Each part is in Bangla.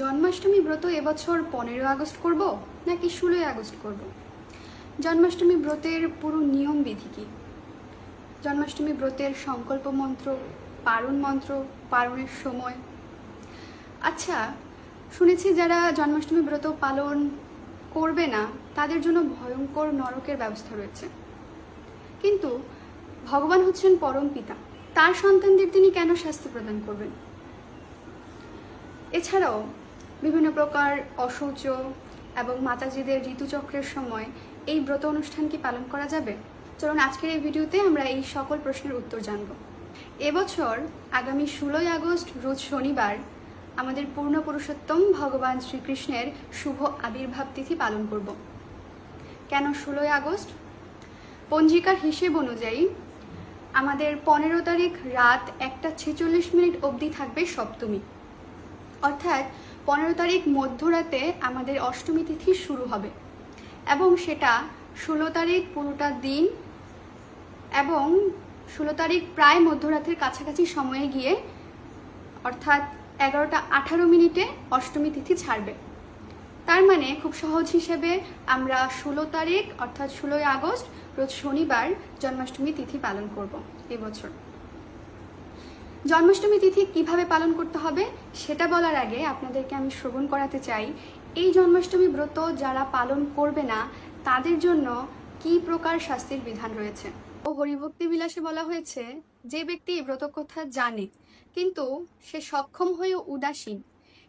জন্মাষ্টমী ব্রত এবছর পনেরো আগস্ট করব নাকি ষোলোই আগস্ট করব? জন্মাষ্টমী ব্রতের পুরো নিয়ম বিধি কী? জন্মাষ্টমী ব্রতের সংকল্প মন্ত্র, পারণ মন্ত্র, পারণের সময়। আচ্ছা শুনেছি যারা জন্মাষ্টমী ব্রত পালন করবে না, তাদের জন্য ভয়ঙ্কর নরকের ব্যবস্থা রয়েছে। কিন্তু ভগবান হচ্ছেন পরম পিতা, তার সন্তানদের তিনি কেন শাস্তি প্রদান করবেন? এছাড়াও বিভিন্ন প্রকার অশৌচ এবং মাতাজিদের ঋতুচক্রের সময় এই ব্রত অনুষ্ঠান কি পালন করা যাবে? চলুন আজকের এই ভিডিওতে আমরা এই সকল প্রশ্নের উত্তর জানব। এবছর আগামী ষোলোই আগস্ট, রোজ শনিবার, আমাদের পূর্ণ পুরুষোত্তম ভগবান শ্রীকৃষ্ণের শুভ আবির্ভাব তিথি পালন করব। কেন ষোলোই আগস্ট? পঞ্জিকার হিসেব অনুযায়ী আমাদের পনেরো তারিখ রাত একটা ছেচল্লিশ মিনিট অবধি থাকবে সপ্তমী। অর্থাৎ পনেরো তারিখ মধ্যরাতে আমাদের অষ্টমী তিথি শুরু হবে এবং সেটা ষোলো তারিখ পুরোটা দিন এবং ষোলো তারিখ প্রায় মধ্যরাতের কাছাকাছি সময়ে গিয়ে অর্থাৎ এগারোটা আঠারো মিনিটে অষ্টমী তিথি ছাড়বে। তার মানে খুব সহজ হিসেবে আমরা ষোলো তারিখ অর্থাৎ ষোলোই আগস্ট রোজ শনিবার জন্মাষ্টমী তিথি পালন করব এবছর। জন্মাষ্টমী তিথি কীভাবে পালন করতে হবে সেটা বলার আগে আপনাদেরকে আমি শ্রবণ করাতে চাই। এই জন্মাষ্টমী ব্রত যারা পালন করবে না, তাদের জন্য কি প্রকার শাস্তির বিধান রয়েছে? ও হরিভক্তি বিলাসে বলা হয়েছে, যে ব্যক্তি এই ব্রত কথা জানে, কিন্তু সে সক্ষম হয়েও উদাসীন,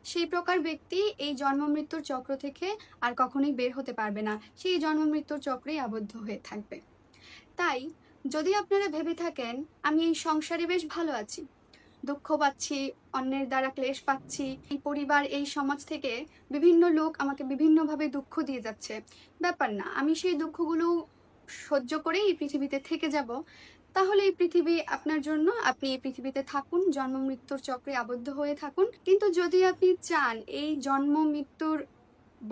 সেই প্রকার ব্যক্তি এই জন্ম মৃত্যুর চক্র থেকে আর কখনোই বের হতে পারবে না। সেই জন্ম মৃত্যুর চক্রেই আবদ্ধ হয়ে থাকবে। তাই যদি আপনারা ভেবে থাকেন, আমি এই সংসারে বেশ ভালো আছি দুঃখ পাচ্ছি, অন্যের দ্বারা ক্লেশ পাচ্ছি। এই পরিবার, এই সমাজ থেকে বিভিন্ন লোক আমাকে বিভিন্নভাবে দুঃখ দিয়ে যাচ্ছে। ব্যাপার না, আমি সেই দুঃখগুলো সহ্য করেই এই পৃথিবীতে থেকে যাব। তাহলে এই পৃথিবী আপনার জন্য, আপনি এই পৃথিবীতে থাকুন, জন্ম মৃত্যুর চক্রে আবদ্ধ হয়ে থাকুন। কিন্তু যদি আপনি চান এই জন্ম মৃত্যুর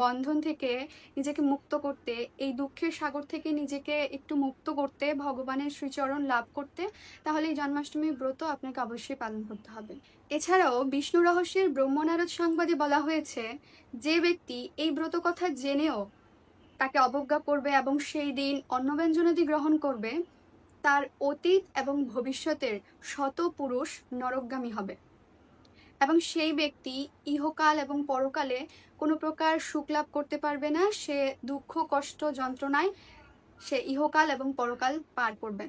বন্ধন থেকে নিজেকে মুক্ত করতে, এই দুঃখের সাগর থেকে নিজেকে একটু মুক্ত করতে, ভগবানের শ্রীচরণ লাভ করতে তাহলে এই জন্মাষ্টমী ব্রত আপনাকে অবশ্যই পালন করতে হবে। এছাড়াও বিষ্ণু রহস্যের ব্রহ্মনারদ সংবাদে বলা হয়েছে, যে ব্যক্তি এই ব্রত কথা জেনেও তাকে অবজ্ঞা করবে এবং সেই দিন অন্নব্যঞ্জনাদি গ্রহণ করবে, তার অতীত এবং ভবিষ্যতের শত পুরুষ নরকগামী হবে। এবং সেই ব্যক্তি ইহকাল এবং পরকালে কোনো প্রকার সুখ লাভ করতে পারবে না, সে দুঃখ, কষ্ট, যন্ত্রণায় সে ইহকাল এবং পরকাল পার করবে।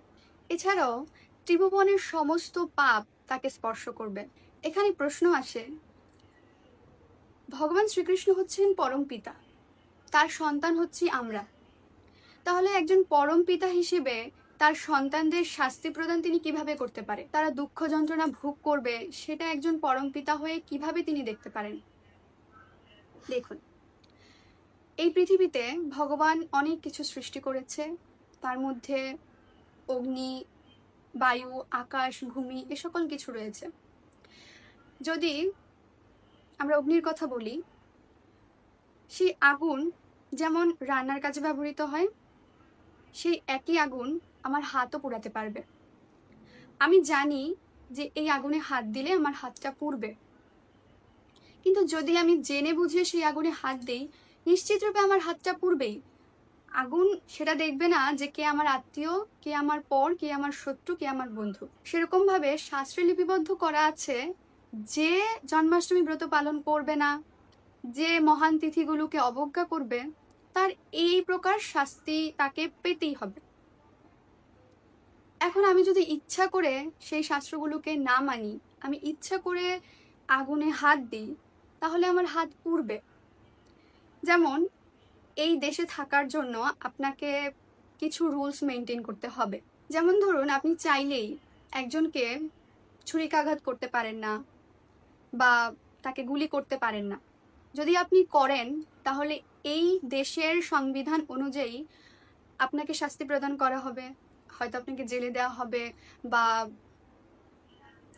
এছাড়াও ত্রিভুবনের সমস্ত পাপ তাকে স্পর্শ করবে। এখানে প্রশ্ন আসে, ভগবান শ্রীকৃষ্ণ হচ্ছেন পরম পিতা, তার সন্তান হচ্ছি আমরা। তাহলে একজন পরম পিতা হিসেবে তার সন্তানদের শাস্তি প্রদান তিনি কীভাবে করতে পারে? তারা দুঃখ যন্ত্রণা ভোগ করবে, সেটা একজন পরম পিতা হয়ে কীভাবে তিনি দেখতে পারেন? দেখুন, এই পৃথিবীতে ভগবান অনেক কিছু সৃষ্টি করেছে। তার মধ্যে অগ্নি, বায়ু, আকাশ, ভূমি, এ সকল কিছু রয়েছে। যদি আমরা অগ্নির কথা বলি, সেই আগুন যেমন রান্নার কাজে ব্যবহৃত হয়, সেই একই আগুন আমার হাতও পোড়াতে পারবে। আমি জানি যে এই আগুনে হাত দিলে আমার হাতটা পুড়বে। কিন্তু যদি আমি জেনে বুঝে সেই আগুনে হাত দিই, নিশ্চিত রূপে আমার হাতটা পুড়বেই। আগুন সেটা দেখবে না যে কে আমার আত্মীয়, কে আমার পর, কে আমার শত্রু, কে আমার বন্ধু। সেরকম ভাবে শাস্ত্রে লিপিবদ্ধ করা আছে যে জন্মাষ্টমী ব্রত পালন করবে না, যে মহান তিথিগুলোকে অবজ্ঞা করবে, তার এই প্রকার শাস্তি তাকে পেতেই হবে। এখন আমি যদি ইচ্ছা করে সেই শাস্ত্রগুলোকে না মানি, আমি ইচ্ছা করে আগুনে হাত দিই, তাহলে আমার হাত পুড়বে। যেমন, এই দেশে থাকার জন্য আপনাকে কিছু রুলস মেনটেন করতে হবে। যেমন ধরুন, আপনি চাইলেই একজনকে ছুরিকাঘাত করতে পারেন না বা তাকে গুলি করতে পারেন না। যদি আপনি করেন, তাহলে এই দেশের সংবিধান অনুযায়ী আপনাকে শাস্তি প্রদান করা হবে। হয়তো আপনাকে জেলে দেওয়া হবে বা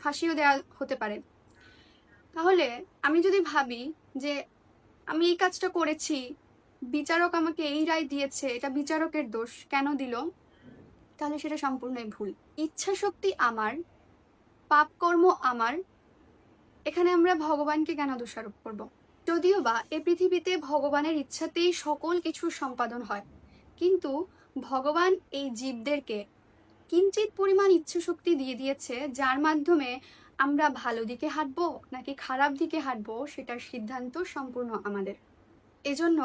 ফাঁসিও দেওয়া হতে পারে। তাহলে আমি যদি ভাবি যে আমি এই কাজটা করেছি, বিচারক আমাকে এই রায় দিয়েছে, এটা বিচারকের দোষ কেন দিল? তাহলে সেটা সম্পূর্ণই ভুল। ইচ্ছা শক্তি আমার পাপ কর্ম আমার, এখানে আমরা ভগবানকে কেন দোষারোপ করব? যদিও বা এ পৃথিবীতে ভগবানের ইচ্ছাতেই সকল কিছু সম্পাদন হয়। কিন্তু ভগবান এই জীবদেরকে কিঞ্চিত পরিমাণ ইচ্ছে শক্তি দিয়ে দিয়েছে, যার মাধ্যমে আমরা ভালো দিকে হাঁটবো নাকি খারাপ দিকে হাঁটবো সেটার সিদ্ধান্ত সম্পূর্ণ আমাদের। এজন্য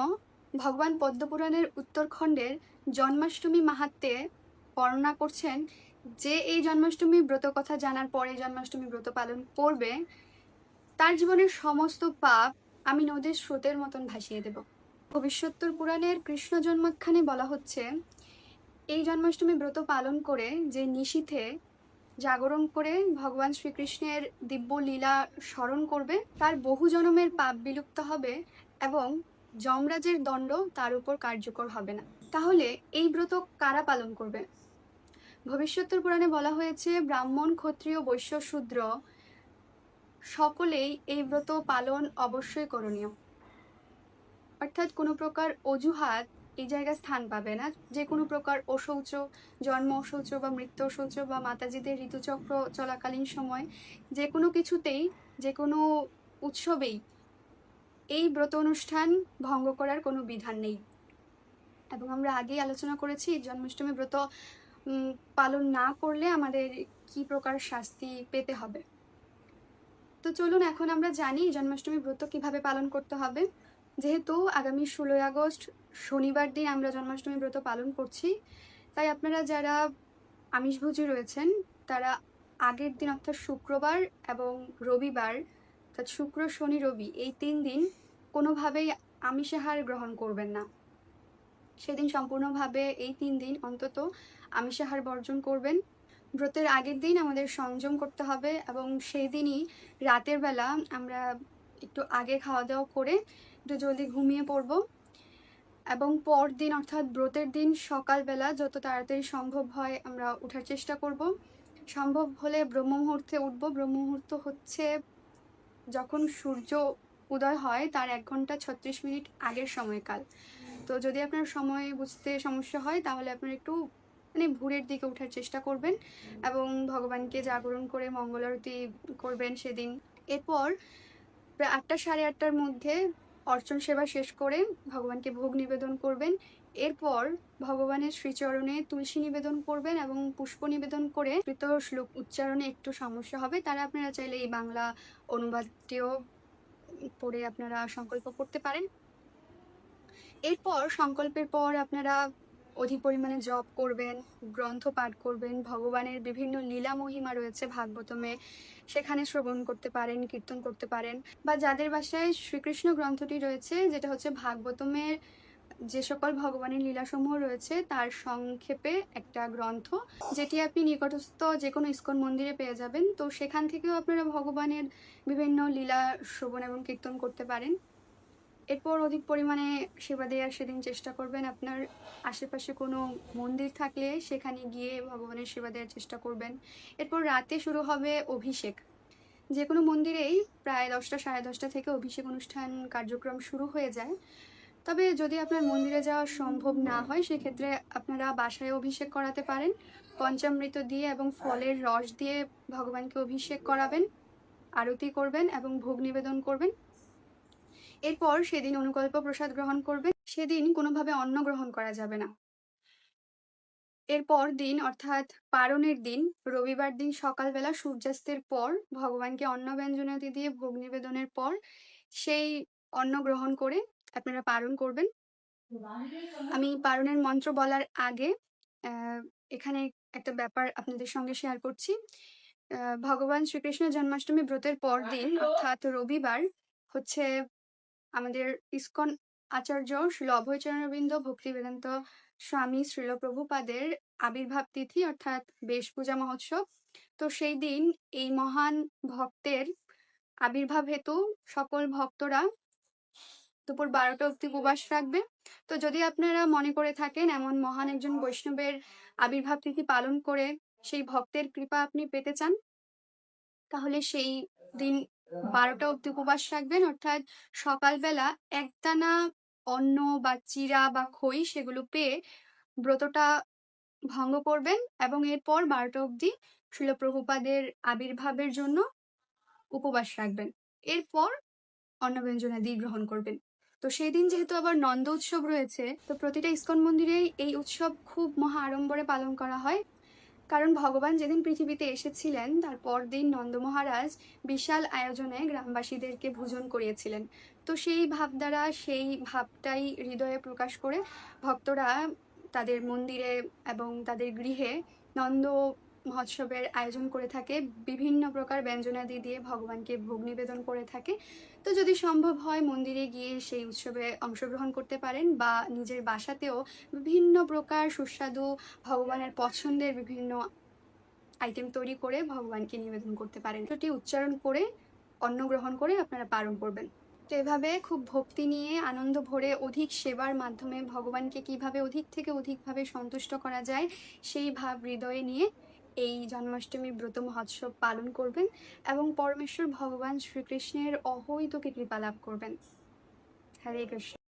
ভগবান পদ্মপুরাণের উত্তরখণ্ডের জন্মাষ্টমী মাহাত্মে বর্ণনা করছেন যে এই জন্মাষ্টমী ব্রত কথা জানার পরে জন্মাষ্টমী ব্রত পালন করবে, তার জীবনের সমস্ত পাপ আমি নদীর স্রোতের মতন ভাসিয়ে দেব। ভবিষ্যত্তর পুরাণের কৃষ্ণ জন্মাখ্যানে বলা হচ্ছে, এই জন্মাষ্টমী ব্রত পালন করে যে নিশীথে জাগরণ করে ভগবান শ্রীকৃষ্ণের দিব্য লীলা স্মরণ করবে, তার বহু জনমের পাপ বিলুপ্ত হবে এবং যমরাজের দণ্ড তার উপর কার্যকর হবে না। তাহলে এই ব্রত কারা পালন করবে? ভবিষ্যত্তর পুরাণে বলা হয়েছে, ব্রাহ্মণ, ক্ষত্রিয়, বৈশ্য, শূদ্র সকলেই এই ব্রত পালন অবশ্যই করণীয়। অর্থাৎ কোনো প্রকার অজুহাত এই জায়গায় স্থান পাবে না। যে কোনো প্রকার অশৌচ জন্ম অশৌচ বা মৃত্যু অশৌচ বা মাতাজিদের ঋতুচক্র চলাকালীন সময় যে কোনো কিছুতেই যে কোনো উৎসবেই এই ব্রত অনুষ্ঠান ভঙ্গ করার কোনো বিধান নেই। এবং আমরা আগেই আলোচনা করেছি জন্মাষ্টমী ব্রত পালন না করলে আমাদের কি প্রকার শাস্তি পেতে হবে? তো চলুন এখন আমরা জানি জন্মাষ্টমী ব্রত কীভাবে পালন করতে হবে। যেহেতু আগামী ষোলোই আগস্ট শনিবার দিন আমরা জন্মাষ্টমী ব্রত পালন করছি, তাই আপনারা যারা আমিষভোজী রয়েছেন, তারা আগের দিন অর্থাৎ শুক্রবার এবং রবিবার, অর্থাৎ শুক্র, শনি, রবি এই তিন দিন কোনোভাবেই আমিষাহার গ্রহণ করবেন না। সেদিন সম্পূর্ণভাবে এই তিন দিন অন্তত আমিষাহার বর্জন করবেন। ব্রতের আগের দিন আমাদের সংযম করতে হবে এবং সেই দিনই রাতের বেলা আমরা একটু আগে খাওয়া দাওয়া করে একটু জলদি ঘুমিয়ে পড়ব। এবং পরদিন অর্থাৎ ব্রতের দিন সকালবেলা যত তাড়াতাড়ি সম্ভব হয় আমরা ওঠার চেষ্টা করব। সম্ভব হলে ব্রহ্ম মুহূর্তে উঠব। ব্রহ্ম মুহূর্ত হচ্ছে যখন সূর্য উদয় হয় তার এক ঘণ্টা ছত্রিশ মিনিট আগের সময়কাল। তো যদি আপনার সময় বুঝতে সমস্যা হয় তাহলে আপনার একটু মানে ভোরের দিকে ওঠার চেষ্টা করবেন এবং ভগবানকে জাগরণ করে মঙ্গল আরতি করবেন সেদিন। এরপর আটটা সাড়ে আটটার মধ্যে অর্চন সেবা শেষ করে ভগবানকে ভোগ নিবেদন করবেন। এরপর ভগবানের শ্রীচরণে তুলসী নিবেদন করবেন এবং পুষ্প নিবেদন করে কৃত শ্লোক উচ্চারণে একটু সমস্যা হবে, তারা আপনারা চাইলে এই বাংলা অনুবাদটিও পড়ে আপনারা সংকল্প করতে পারেন। এরপর সংকল্পের পর আপনারা অধিক পরিমাণে জপ করবেন, গ্রন্থ পাঠ করবেন, ভগবানের বিভিন্ন লীলা মহিমা রয়েছে ভাগবতমে সেখানে শ্রবণ করতে পারেন, কীর্তন করতে পারেন। বা যাদের বাসায় শ্রীকৃষ্ণ গ্রন্থটি রয়েছে, যেটা হচ্ছে ভাগবতমের যে সকল ভগবানের লীলাসমূহ রয়েছে, তার সংক্ষেপে একটা গ্রন্থ, যেটি আপনি নিকটস্থ যে কোনো ইস্কন মন্দিরে পেয়ে যাবেন। তো সেখান থেকেও আপনারা ভগবানের বিভিন্ন লীলা শ্রবণ এবং কীর্তন করতে পারেন। এরপর অধিক পরিমাণে সেবা দেওয়ার সেদিন চেষ্টা করবেন। আপনার আশেপাশে কোনো মন্দির থাকলে সেখানে গিয়ে ভগবানের সেবা দেওয়ার চেষ্টা করবেন। এরপর রাতে শুরু হবে অভিষেক। যে কোনো মন্দিরেই প্রায় দশটা, সাড়ে দশটা থেকে অভিষেক অনুষ্ঠান কার্যক্রম শুরু হয়ে যায়। তবে যদি আপনার মন্দিরে যাওয়া সম্ভব না হয়, সেক্ষেত্রে আপনারা বাসায় অভিষেক করাতে পারেন। পঞ্চামৃত দিয়ে এবং ফলের রস দিয়ে ভগবানকে অভিষেক করাবেন, আরতি করবেন এবং ভোগ নিবেদন করবেন। এরপর সেদিন অনুকল্প প্রসাদ গ্রহণ করবেন সেদিন কোনোভাবে অন্ন গ্রহণ করা যাবে না। এরপর দিন, অর্থাৎ পারণের দিন, রবিবার দিন সকালবেলা সূর্যাস্তের পর ভগবানকে অন্ন ব্যঞ্জনাদি দিয়ে ভোগ নিবেদনের পর সেই অন্ন গ্রহণ করে আপনারা পারণ করবেন। আমি পারণের মন্ত্র বলার আগে এখানে একটা ব্যাপার আপনাদের সঙ্গে শেয়ার করছি। ভগবান শ্রীকৃষ্ণ জন্মাষ্টমী ব্রতের পর দিন অর্থাৎ রবিবার, হচ্ছে আমাদের ইসকন আচার্য শ্রীল অভয়চরণবৃন্দ ভক্তি বেদান্ত স্বামী শ্রীল প্রভুপাদের আবির্ভাব তিথি, অর্থাৎ বেশ পূজা মহোৎসব। তো সেই দিন এই মহান ভক্তের আবির্ভাব হেতু সকল ভক্তরা দুপুর বারোটা অব্দি উপবাস রাখবে। তো যদি আপনারা মনে করে থাকেন এমন মহান একজন বৈষ্ণবের আবির্ভাব তিথি পালন করে সেই ভক্তের কৃপা আপনি পেতে চান, তাহলে সেই দিন বারোটা অব্দি উপবাস রাখবেন। অর্থাৎ সকালবেলা একটানা অন্ন বা চিরা বা খই সেগুলো পেয়ে ব্রতটা ভঙ্গ করবেন এবং এরপর বারোটা অব্দি শিল প্রভুপাদের আবির্ভাবের জন্য উপবাস রাখবেন। এরপর অন্ন অন্নব্যঞ্জনাদি গ্রহণ করবেন। তো সেই দিন যেহেতু আবার নন্দ উৎসব রয়েছে, তো প্রতিটা ইস্কন মন্দিরেই এই উৎসব খুব মহা আড়ম্বরে পালন করা হয়। কারণ ভগবান যেদিন পৃথিবীতে এসেছিলেন, তার পরদিন নন্দ মহারাজ বিশাল আয়োজনে গ্রামবাসীদেরকে ভোজন করিয়েছিলেন। তো সেই ভাব দ্বারা সেই ভাবটাই হৃদয়ে প্রকাশ করে ভক্তরা তাদের মন্দিরে এবং তাদের গৃহে নন্দ মহোৎসবের আয়োজন করে থাকে, বিভিন্ন প্রকার ব্যঞ্জনাদি দিয়ে ভগবানকে ভোগ নিবেদন করে থাকে। তো যদি সম্ভব হয় মন্দিরে গিয়ে সেই উৎসবে অংশগ্রহণ করতে পারেন বা নিজের বাসাতেও বিভিন্ন প্রকার সুস্বাদু ভগবানের পছন্দের বিভিন্ন আইটেম তৈরি করে ভগবানকে নিবেদন করতে পারেন। এটি উচ্চারণ করে, অন্ন গ্রহণ করে আপনারা পালন করবেন। তো এভাবে খুব ভক্তি নিয়ে আনন্দ ভরে অধিক সেবার মাধ্যমে ভগবানকে কীভাবে অধিক থেকে অধিকভাবে সন্তুষ্ট করা যায় সেই ভাব হৃদয়ে নিয়ে এই জন্মাষ্টমী ব্রত মহোৎসব পালন করবেন এবং পরমেশ্বর ভগবান শ্রীকৃষ্ণের অহৈতকে কৃপা লাভ করবেন। হরে কৃষ্ণ।